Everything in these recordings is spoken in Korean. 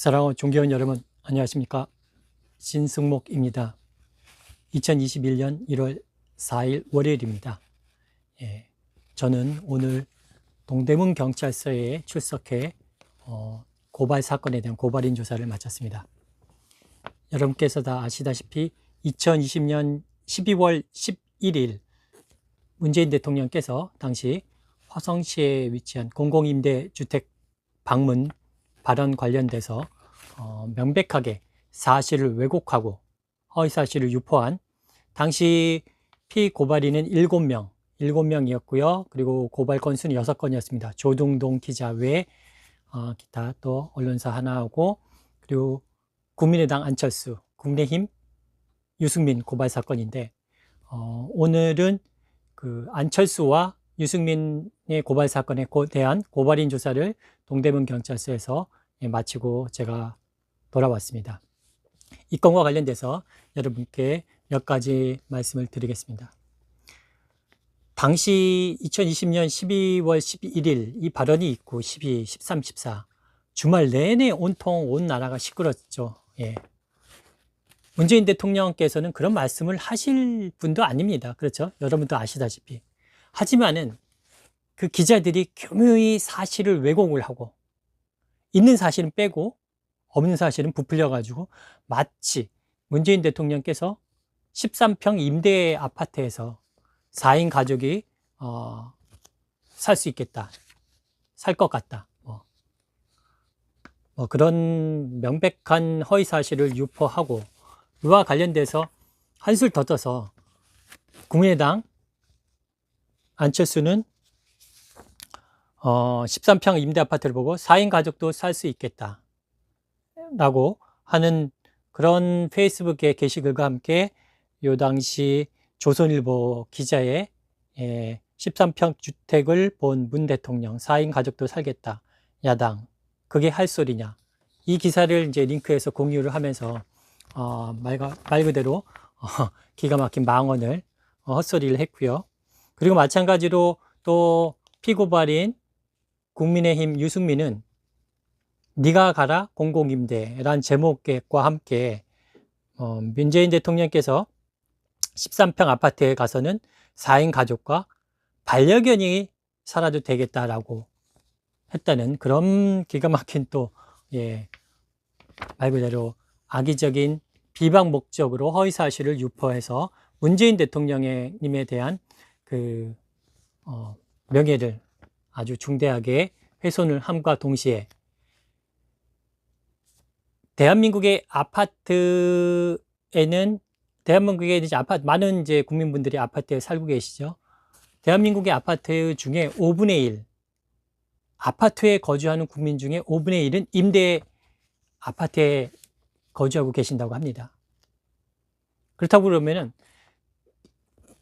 사랑하는 존경하는 여러분 안녕하십니까? 신승목입니다. 2021년 1월 4일 월요일입니다. 예, 저는 오늘 동대문 경찰서에 출석해 어, 고발 사건에 대한 고발인 조사를 마쳤습니다. 여러분께서 다 아시다시피 2020년 12월 11일 문재인 대통령께서 당시 화성시에 위치한 공공임대 주택 방문 발언 관련돼서 어, 명백하게 사실을 왜곡하고 허위사실을 유포한 당시 피고발인은 7명, 7명이었고요. 그리고 고발 건수는 6건이었습니다. 조동동 기자 외에 어, 기타 또 언론사 하나하고 그리고 국민의당 안철수, 국내힘 유승민 고발 사건인데 어, 오늘은 그 안철수와 유승민의 고발 사건에 대한 고발인 조사를 동대문 경찰서에서 예, 마치고 제가 돌아왔습니다. 이 건과 관련돼서 여러분께 몇 가지 말씀을 드리겠습니다. 당시 2020년 12월 11일 이 발언이 있고 12, 13, 14 주말 내내 온통 온 나라가 시끄럽죠. 예. 문재인 대통령께서는 그런 말씀을 하실 분도 아닙니다. 그렇죠? 여러분도 아시다시피. 하지만은 그 기자들이 교묘히 사실을 왜곡을 하고 있는 사실은 빼고 없는 사실은 부풀려 가지고 마치 문재인 대통령께서 13평 임대 아파트에서 4인 가족이 어, 살 수 있겠다. 살 것 같다. 뭐. 뭐 그런 명백한 허위 사실을 유포하고 이와 관련돼서 한술 더 떠서 국민의당 안철수는 어, 13평 임대 아파트를 보고 4인 가족도 살 수 있겠다. 라고 하는 그런 페이스북의 게시글과 함께 요 당시 조선일보 기자의 예, 13평 주택을 본 문 대통령 4인 가족도 살겠다. 야당. 그게 할 소리냐. 이 기사를 이제 링크해서 공유를 하면서 어, 말, 말 그대로 어, 기가 막힌 망언을 어, 헛소리를 했고요. 그리고 마찬가지로 또 피고발인 국민의힘 유승민은 네가 가라 공공임대란 제목과 함께 어, 문재인 대통령께서 13평 아파트에 가서는 4인 가족과 반려견이 살아도 되겠다라고 했다는 그런 기가 막힌 또, 예, 말 그대로 악의적인 비방 목적으로 허위 사실을 유포해서 문재인 대통령님에 대한 그, 어, 명예를 아주 중대하게 훼손을 함과 동시에 대한민국의 아파트에는 대한민국에 이제 아파트 많은 이제 국민분들이 아파트에 살고 계시죠. 대한민국의 아파트 중에 5분의 1 아파트에 거주하는 국민 중에 5분의 1은 임대 아파트에 거주하고 계신다고 합니다. 그렇다고 그러면은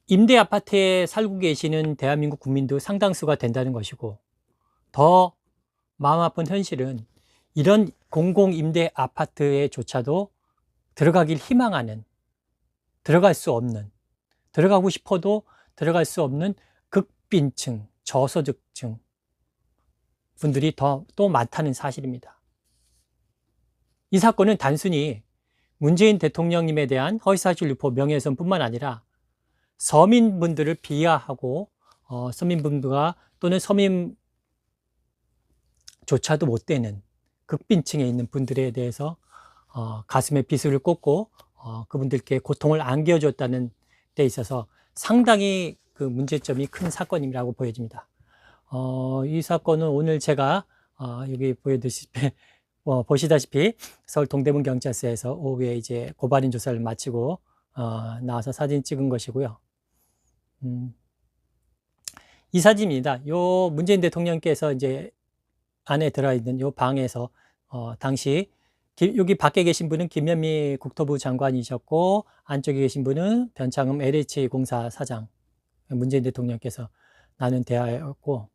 임대 아파트에 살고 계시는 대한민국 국민도 상당수가 된다는 것이고 더 마음 아픈 현실은 이런 공공 임대 아파트에조차도 들어가길 희망하는 들어갈 수 없는 들어가고 싶어도 들어갈 수 없는 극빈층 저소득층 분들이 더 또 많다는 사실입니다. 이 사건은 단순히 문재인 대통령님에 대한 허위사실 유포 명예훼손뿐만 아니라 서민분들을 비하하고 어, 서민분들과 또는 서민조차도 못 되는 극빈층에 있는 분들에 대해서 어, 가슴에 비수를 꽂고 어, 그분들께 고통을 안겨줬다는 데 있어서 상당히 그 문제점이 큰 사건이라고 보여집니다. 어, 이 사건은 오늘 제가 어, 여기 보여드시피 어, 보시다시피 서울 동대문 경찰서에서 오후에 이제 고발인 조사를 마치고 어, 나와서 사진 찍은 것이고요. 음, 이 사진입니다. 요 문재인 대통령께서 이제 안에 들어있는 요 방에서 어, 당시 기, 여기 밖에 계신 분은 김현미 국토부 장관이셨고 안쪽에 계신 분은 변창흠 LH 공사 사장 문재인 대통령께서 나눈 대화였고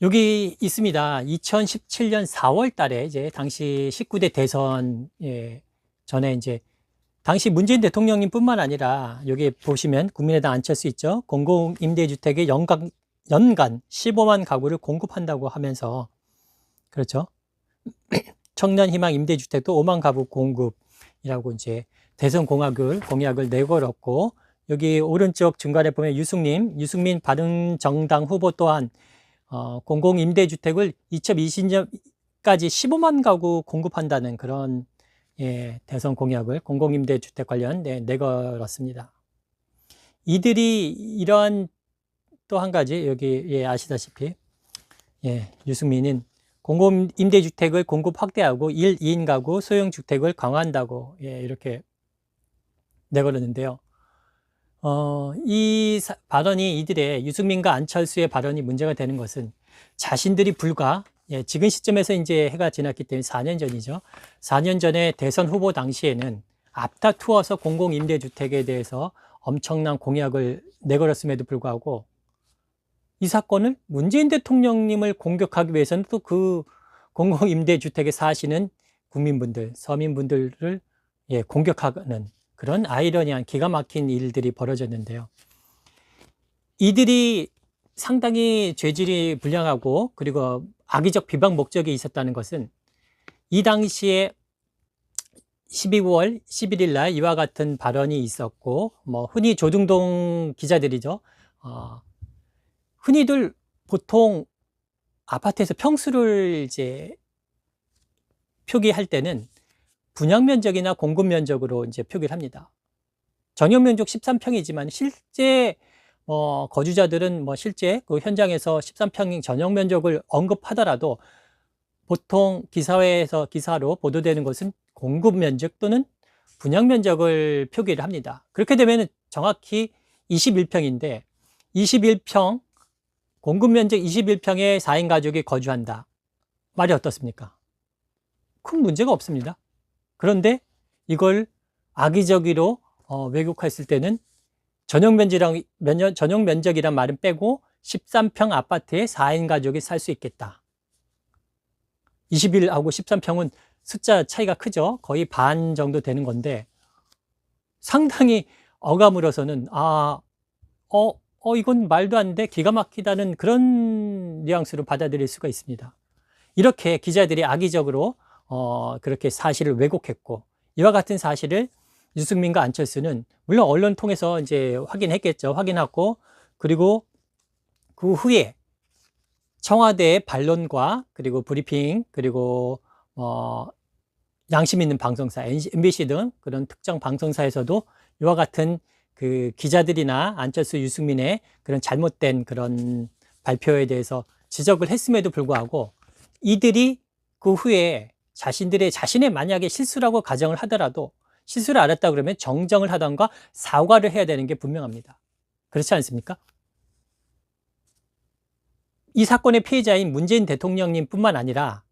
여기 있습니다. 2017년 4월 달에 이제 당시 19대 대선 예, 전에 이제 당시 문재인 대통령님 뿐만 아니라 여기 보시면 국민의당 안철수 있죠. 공공 임대주택의 연간, 연간 15만 가구를 공급한다고 하면서 그렇죠. 청년 희망 임대주택도 5만 가구 공급이라고 이제 대선 공약을 공약을 내걸었고 여기 오른쪽 중간에 보면 유승님, 유승민 바른정당 후보 또한 어, 공공 임대주택을 2020년까지 15만 가구 공급한다는 그런 예, 대선 공약을 공공임대주택 관련 네, 내걸었습니다. 이들이 이러한 또 한 가지 여기 예, 아시다시피 예, 유승민은 공공임대주택을 공급 확대하고 1, 2인 가구 소형주택을 강화한다고 예, 이렇게 내걸었는데요. 어, 이 사- 발언이 이들의 유승민과 안철수의 발언이 문제가 되는 것은 자신들이 불과 예, 지금 시점에서 이제 해가 지났기 때문에 4년 전이죠. 4년 전에 대선 후보 당시에는 앞다투어서 공공임대주택에 대해서 엄청난 공약을 내걸었음에도 불구하고 이 사건을 문재인 대통령님을 공격하기 위해서는 또 그 공공임대주택에 사시는 국민분들, 서민분들을 예, 공격하는 그런 아이러니한 기가 막힌 일들이 벌어졌는데요. 이들이 상당히 죄질이 불량하고 그리고 악의적 비방 목적이 있었다는 것은 이 당시에 12월 11일 날 이와 같은 발언이 있었고 뭐 흔히 조중동 기자들이죠. 어, 흔히들 보통 아파트에서 평수를 이제 표기할 때는 분양 면적이나 공급 면적으로 이제 표기를 합니다. 전용 면적 13평이지만 실제 어, 거주자들은 뭐 실제 그 현장에서 13평 전용 면적을 언급하더라도 보통 기사회에서 기사로 보도되는 것은 공급 면적 또는 분양 면적을 표기를 합니다. 그렇게 되면 정확히 21평인데 21평 공급 면적 21평에 4인 가족이 거주한다. 말이 어떻습니까? 큰 문제가 없습니다. 그런데 이걸 악의적으로 어, 왜곡했을 때는 전용 면적이랑 면- 전용 면적이란 말은 빼고 13평 아파트에 4인 가족이 살 수 있겠다. 21하고 13평은 숫자 차이가 크죠. 거의 반 정도 되는 건데 상당히 어감으로서는 아, 어, 어 이건 말도 안 돼. 기가 막히다는 그런 뉘앙스로 받아들일 수가 있습니다. 이렇게 기자들이 악의적으로 어, 그렇게 사실을 왜곡했고 이와 같은 사실을 유승민과 안철수는 물론 언론 통해서 이제 확인했겠죠. 확인하고 그리고 그 후에 청와대의 반론과 그리고 브리핑 그리고 어, 양심 있는 방송사 MBC 등 그런 특정 방송사에서도 이와 같은 그 기자들이나 안철수 유승민의 그런 잘못된 그런 발표에 대해서 지적을 했음에도 불구하고 이들이 그 후에 자신들의 자신의 만약에 실수라고 가정을 하더라도 실수를 알았다 그러면 정정을 하던가 사과를 해야 되는 게 분명합니다. 그렇지 않습니까? 이 사건의 피해자인 문재인 대통령님뿐만 아니라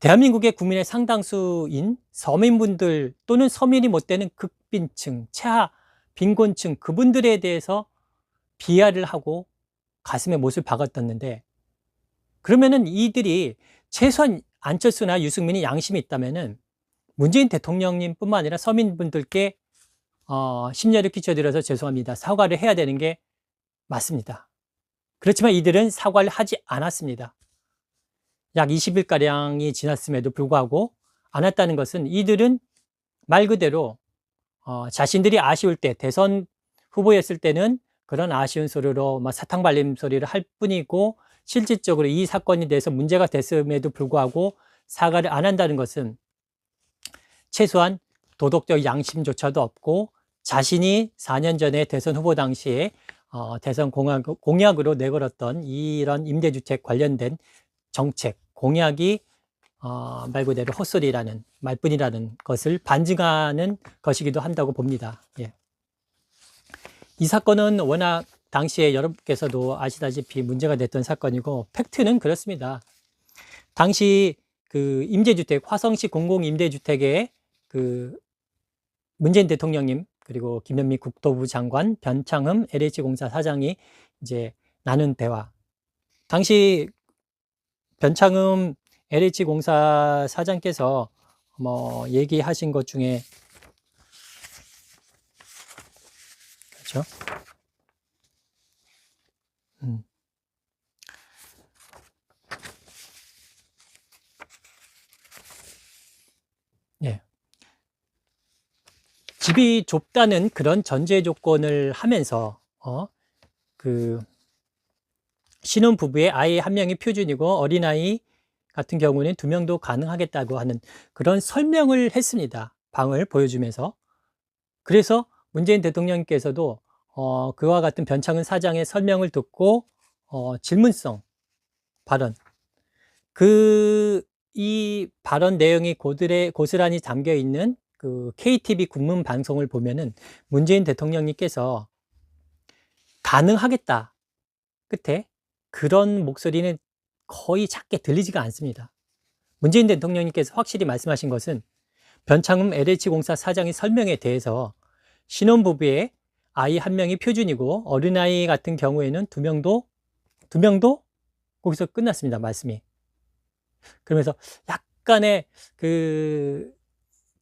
대한민국의 국민의 상당수인 서민분들 또는 서민이 못 되는 극빈층, 최하 빈곤층 그분들에 대해서 비하를 하고 가슴에 못을 박았었는데 그러면은 이들이 최소한 안철수나 유승민이 양심이 있다면은 문재인 대통령님뿐만 아니라 서민분들께 어, 심려를 끼쳐드려서 죄송합니다. 사과를 해야 되는 게 맞습니다. 그렇지만 이들은 사과를 하지 않았습니다. 약 20일가량이 지났음에도 불구하고 안 했다는 것은 이들은 말 그대로 어, 자신들이 아쉬울 때 대선 후보였을 때는 그런 아쉬운 소리로 막 사탕 발림 소리를 할 뿐이고 실질적으로 이 사건에 대해서 문제가 됐음에도 불구하고 사과를 안 한다는 것은 최소한 도덕적 양심조차도 없고 자신이 4년 전에 대선 후보 당시에 어, 대선 공약, 공약으로 내걸었던 이런 임대주택 관련된 정책, 공약이 어, 말 그대로 헛소리라는 말뿐이라는 것을 반증하는 것이기도 한다고 봅니다. 예. 이 사건은 워낙 당시에 여러분께서도 아시다시피 문제가 됐던 사건이고 팩트는 그렇습니다. 당시 그 임대주택 화성시 공공임대주택에 그 문재인 대통령님 그리고 김현미 국토부 장관 변창흠 LH공사 사장이 이제 나눈 대화. 당시 변창흠 LH공사 사장께서 뭐 얘기하신 것 중에 그렇죠? 음. 집이 좁다는 그런 전제 조건을 하면서 어, 그 신혼 부부의 아이 한 명이 표준이고 어린아이 같은 경우는 두 명도 가능하겠다고 하는 그런 설명을 했습니다. 방을 보여주면서. 그래서 문재인 대통령께서도 어, 그와 같은 변창은 사장의 설명을 듣고 어, 질문성 발언 그 이 발언 내용이 고들에 고스란히 담겨 있는 그 KTV 국문 방송을 보면은 문재인 대통령님께서 가능하겠다 끝에 그런 목소리는 거의 작게 들리지가 않습니다. 문재인 대통령님께서 확실히 말씀하신 것은 변창흠 LH공사 사장의 설명에 대해서 신혼부부의 아이 한 명이 표준이고 어린아이 같은 경우에는 두 명도 두 명도 거기서 끝났습니다. 말씀이. 그러면서 약간의 그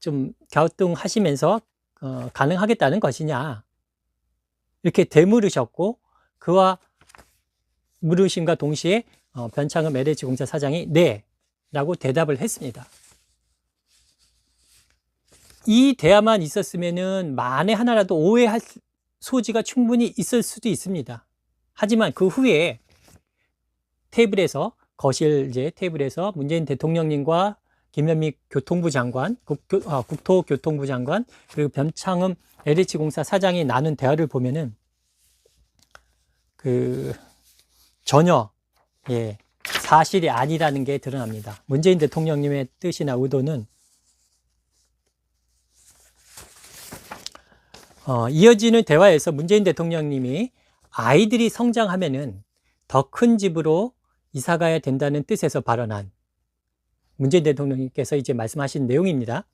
좀 갸우뚱하시면서 어, 가능하겠다는 것이냐 이렇게 되물으셨고 그와 물으심과 동시에 어, 변창흠 LH 공사 사장이 네 라고 대답을 했습니다. 이 대화만 있었으면은 만에 하나라도 오해할 소지가 충분히 있을 수도 있습니다. 하지만 그 후에 테이블에서 거실 이제 테이블에서 문재인 대통령님과 김현미 교통부 장관, 국교, 아, 국토교통부 장관 그리고 변창흠 LH공사 사장이 나눈 대화를 보면은 그 전혀 예, 사실이 아니라는 게 드러납니다. 문재인 대통령님의 뜻이나 의도는 어, 이어지는 대화에서 문재인 대통령님이 아이들이 성장하면은 더 큰 집으로 이사 가야 된다는 뜻에서 발언한 문재인 대통령님께서 이제 말씀하신 내용입니다.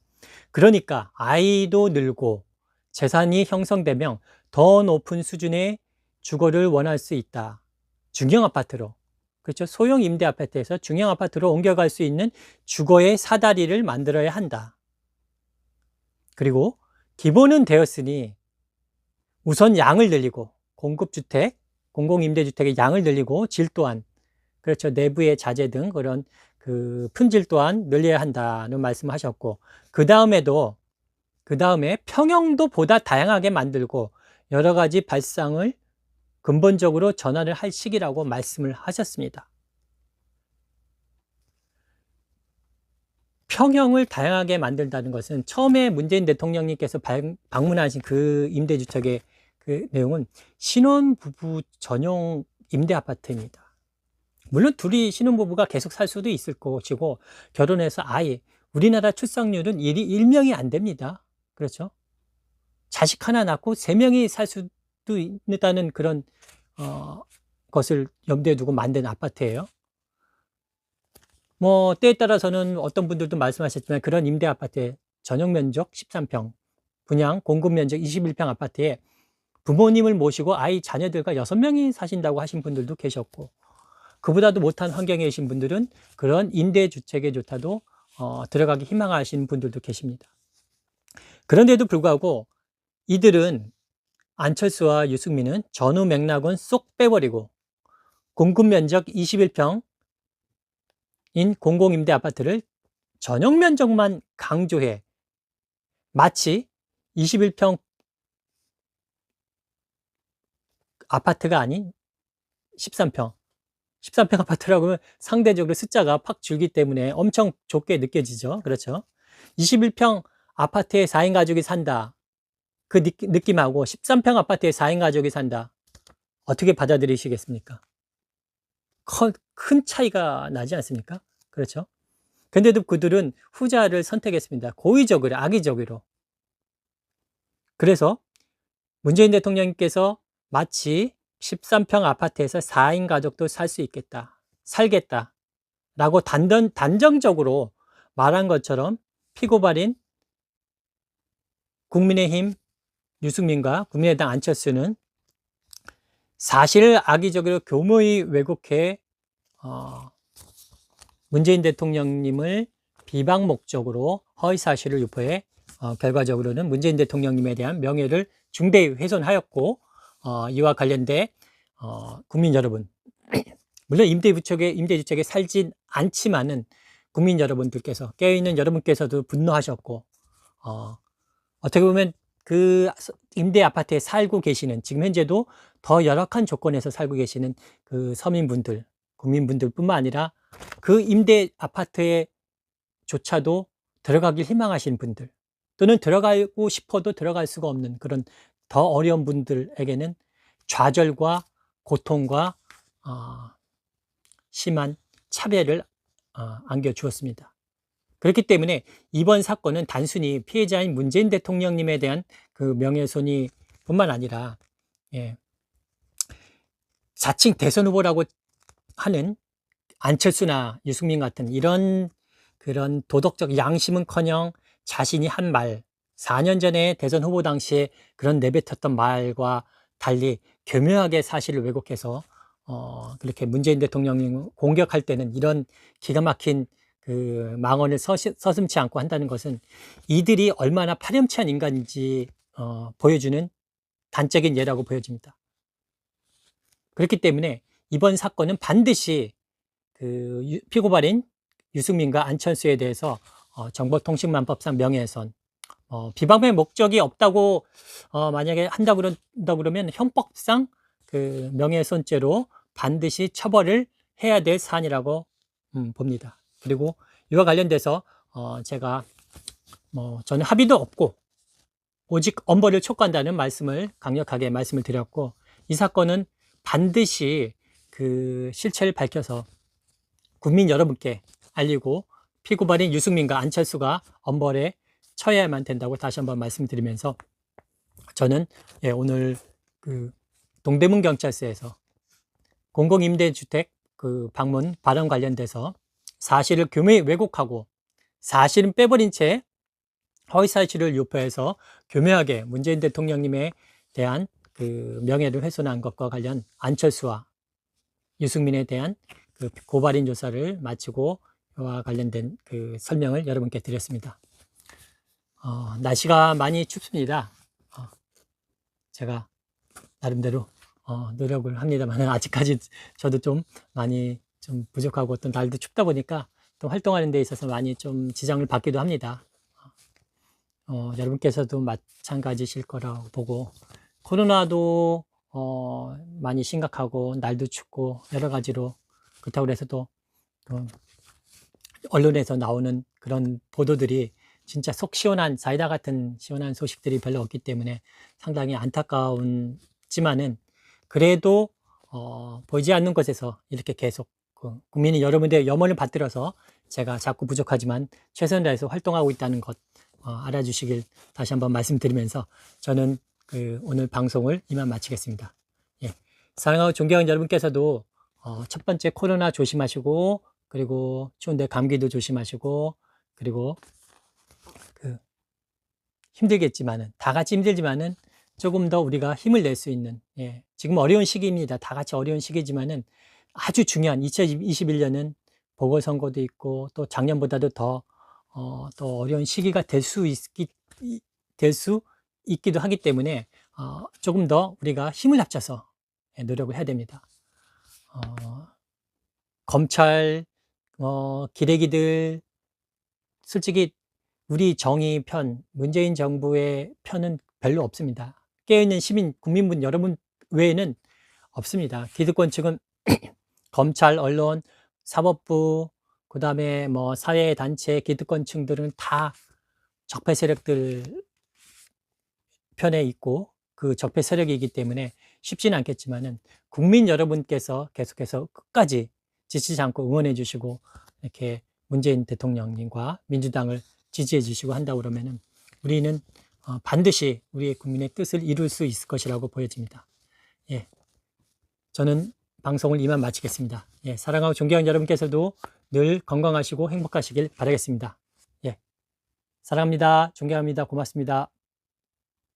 그러니까 아이도 늘고 재산이 형성되면 더 높은 수준의 주거를 원할 수 있다. 중형 아파트로. 그렇죠. 소형 임대 아파트에서 중형 아파트로 옮겨갈 수 있는 주거의 사다리를 만들어야 한다. 그리고 기본은 되었으니 우선 양을 늘리고 공급주택, 공공임대주택의 양을 늘리고 질 또한 그렇죠. 내부의 자재 등 그런 그 품질 또한 늘려야 한다는 말씀을 하셨고 그 다음에도 그 다음에 평형도 보다 다양하게 만들고 여러 가지 발상을 근본적으로 전환을 할 시기라고 말씀을 하셨습니다. 평형을 다양하게 만든다는 것은 처음에 문재인 대통령님께서 방문하신 그 임대주택의 그 내용은 신혼부부 전용 임대 아파트입니다. 물론 둘이 신혼부부가 계속 살 수도 있을 것이고 결혼해서 아예 우리나라 출산율은 1이 1명이 안 됩니다. 그렇죠? 자식 하나 낳고 3명이 살 수도 있다는 그런 어, 것을 염두에 두고 만든 아파트예요. 뭐 때에 따라서는 어떤 분들도 말씀하셨지만 그런 임대 아파트의 전용 면적 13평, 분양 공급 면적 21평 아파트에 부모님을 모시고 아이 자녀들과 6명이 사신다고 하신 분들도 계셨고 그보다도 못한 환경에 계신 분들은 그런 임대 주택에 좋다도 어, 들어가기 희망하시는 분들도 계십니다. 그런데도 불구하고 이들은 안철수와 유승민은 전후 맥락은 쏙 빼버리고 공급 면적 21평인 공공임대 아파트를 전용 면적만 강조해 마치 21평 아파트가 아닌 13평 13평 아파트라고 하면 상대적으로 숫자가 팍 줄기 때문에 엄청 좁게 느껴지죠. 그렇죠. 21평 아파트에 4인 가족이 산다. 그 느낌하고 13평 아파트에 4인 가족이 산다. 어떻게 받아들이시겠습니까? 큰 차이가 나지 않습니까? 그렇죠. 근데도 그들은 후자를 선택했습니다. 고의적으로, 악의적으로. 그래서 문재인 대통령께서 마치 13평 아파트에서 4인 가족도 살 수 있겠다. 살겠다. 라고 단단, 단정적으로 말한 것처럼 피고발인 국민의힘 유승민과 국민의당 안철수는 사실을 악의적으로 교모히 왜곡해 어, 문재인 대통령님을 비방 목적으로 허위 사실을 유포해 어, 결과적으로는 문재인 대통령님에 대한 명예를 중대히 훼손하였고 어, 이와 관련돼 어, 국민 여러분 물론 임대주택에 임대주택에 살진 않지만은 국민 여러분들께서 깨어있는 여러분께서도 분노하셨고 어, 어떻게 보면 그 임대 아파트에 살고 계시는 지금 현재도 더 열악한 조건에서 살고 계시는 그 서민분들, 국민분들뿐만 아니라 그 임대 아파트에 조차도 들어가길 희망하시는 분들 또는 들어가고 싶어도 들어갈 수가 없는 그런 더 어려운 분들에게는 좌절과 고통과 어, 심한 차별을 어, 안겨주었습니다. 그렇기 때문에 이번 사건은 단순히 피해자인 문재인 대통령님에 대한 그 명예훼손이 뿐만 아니라 예, 자칭 대선 후보라고 하는 안철수나 유승민 같은 이런 그런 도덕적 양심은커녕 자신이 한 말, 4년 전에 대선 후보 당시에 그런 내뱉었던 말과 달리 교묘하게 사실을 왜곡해서 어, 그렇게 문재인 대통령님 공격할 때는 이런 기가 막힌 그 망언을 서시, 서슴치 않고 한다는 것은 이들이 얼마나 파렴치한 인간인지 어, 보여주는 단적인 예라고 보여집니다. 그렇기 때문에 이번 사건은 반드시 그 유- 피고발인 유승민과 안철수에 대해서 어, 정보통신망법상 명예훼손 어, 비방의 목적이 없다고 어, 만약에 한다 그런다 그러면 형법상 그 명예훼손죄로 반드시 처벌을 해야 될 사안이라고 음, 봅니다. 그리고 이와 관련돼서 어, 제가 뭐 저는 합의도 없고 오직 엄벌을 촉구한다는 말씀을 강력하게 말씀을 드렸고 이 사건은 반드시 그 실체를 밝혀서 국민 여러분께 알리고 피고발인 유승민과 안철수가 엄벌에 처해야만 된다고 다시 한번 말씀드리면서 저는 예, 오늘 그 동대문 경찰서에서 공공임대주택 그 방문 발언 관련돼서 사실을 교묘히 왜곡하고 사실은 빼버린 채 허위 사실을 유포해서 교묘하게 문재인 대통령님에 대한 그 명예를 훼손한 것과 관련 안철수와 유승민에 대한 그 고발인 조사를 마치고 와 관련된 그 설명을 여러분께 드렸습니다. 어, 날씨가 많이 춥습니다. 어, 제가 나름대로 어, 노력을 합니다만 아직까지 저도 좀 많이 좀 부족하고 또 날도 춥다 보니까 또 활동하는 데 있어서 많이 좀 지장을 받기도 합니다. 어, 여러분께서도 마찬가지실 거라고 보고 코로나도 어, 많이 심각하고 날도 춥고 여러 가지로 그렇다고 해서 또 그, 언론에서 나오는 그런 보도들이 진짜 속 시원한 사이다 같은 시원한 소식들이 별로 없기 때문에 상당히 안타까운지만은 그래도 어, 보이지 않는 곳에서 이렇게 계속 그 국민이 여러분들의 염원을 받들어서 제가 자꾸 부족하지만 최선을 다해서 활동하고 있다는 것 어, 알아주시길 다시 한번 말씀드리면서 저는 그 오늘 방송을 이만 마치겠습니다. 예. 사랑하고 존경하는 여러분께서도 어, 첫 번째 코로나 조심하시고 그리고 추운데 감기도 조심하시고 그리고 그 힘들겠지만은 다 같이 힘들지만은 조금 더 우리가 힘을 낼 수 있는 예, 지금 어려운 시기입니다. 다 같이 어려운 시기지만은 아주 중요한 2021년은 보궐선거도 있고 또 작년보다도 더 어, 또 어려운 시기가 될 수 있기 될 수 있기도 하기 때문에 어, 조금 더 우리가 힘을 합쳐서 예, 노력을 해야 됩니다. 어, 검찰 어, 기레기들 솔직히 우리 정의 편, 문재인 정부의 편은 별로 없습니다. 깨어있는 시민, 국민분 여러분 외에는 없습니다. 기득권 측은 검찰, 언론, 사법부, 그 다음에 뭐 사회단체, 기득권층들은 다 적폐 세력들 편에 있고 그 적폐 세력이기 때문에 쉽지는 않겠지만은 국민 여러분께서 계속해서 끝까지 지치지 않고 응원해 주시고 이렇게 문재인 대통령님과 민주당을 지지해 주시고 한다 그러면은 우리는 어, 반드시 우리의 국민의 뜻을 이룰 수 있을 것이라고 보여집니다. 예. 저는 방송을 이만 마치겠습니다. 예. 사랑하고 존경하는 여러분께서도 늘 건강하시고 행복하시길 바라겠습니다. 예. 사랑합니다. 존경합니다. 고맙습니다.